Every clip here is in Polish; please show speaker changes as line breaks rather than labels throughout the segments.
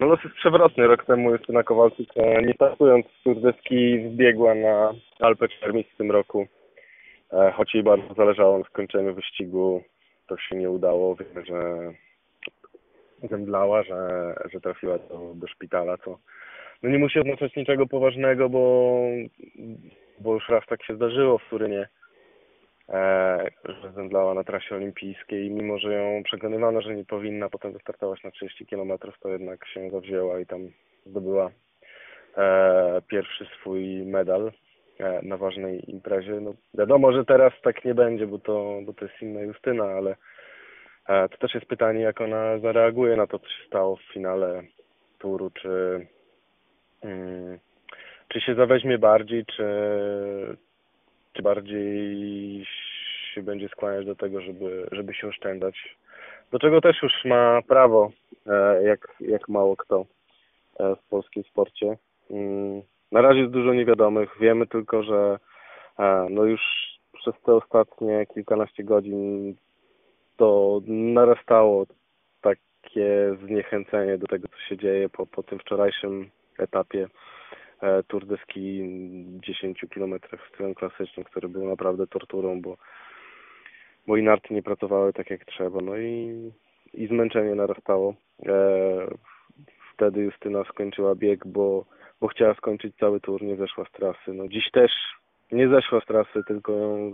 No los jest przewrotny. Rok temu Justyna Kowalczyk, nie startując z wbiegła na Alpę Czermis w tym roku. E, Choć jej bardzo zależało na skończeniu wyścigu, to się nie udało. Wiemy, że zemdlała, że, że trafiła do, do szpitala, co no nie musi oznaczać niczego poważnego, bo, bo już raz tak się zdarzyło w Turynie, e, że zemdlała na trasie olimpijskiej. Mimo, że ją przekonywano, że nie powinna potem wystartować na 30 km, to jednak się zawzięła i tam zdobyła e, pierwszy swój medal e, na ważnej imprezie. No, wiadomo, że teraz tak nie będzie, bo to, bo to jest inna Justyna, ale e, to też jest pytanie, jak ona zareaguje na to, co się stało w finale turu, czy, mm, czy się zaweźmie bardziej, czy, czy bardziej się będzie skłaniać do tego, żeby, żeby się oszczędzać. Do czego też już ma prawo, e, jak, jak mało kto e, w polskim sporcie. Mm, Na razie jest dużo niewiadomych. Wiemy tylko, że e, no już przez te ostatnie kilkanaście godzin to narastało takie zniechęcenie do tego, co się dzieje po, po tym wczorajszym etapie Tour de Ski 10 km w stylu klasycznym, który był naprawdę torturą, bo, bo narty nie pracowały tak jak trzeba, no i, i zmęczenie narastało. E, wtedy Justyna skończyła bieg, bo, bo chciała skończyć cały tour, nie zeszła z trasy. No dziś też nie zeszła z trasy, tylko ją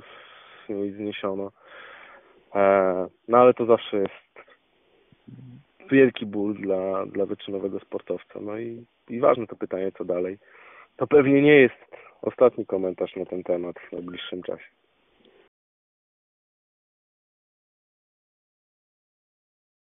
z niej zniesiono. E, no ale to zawsze jest wielki ból dla, dla wyczynowego sportowca. No i, i ważne to pytanie, co dalej. To pewnie nie jest ostatni komentarz na ten temat w najbliższym czasie.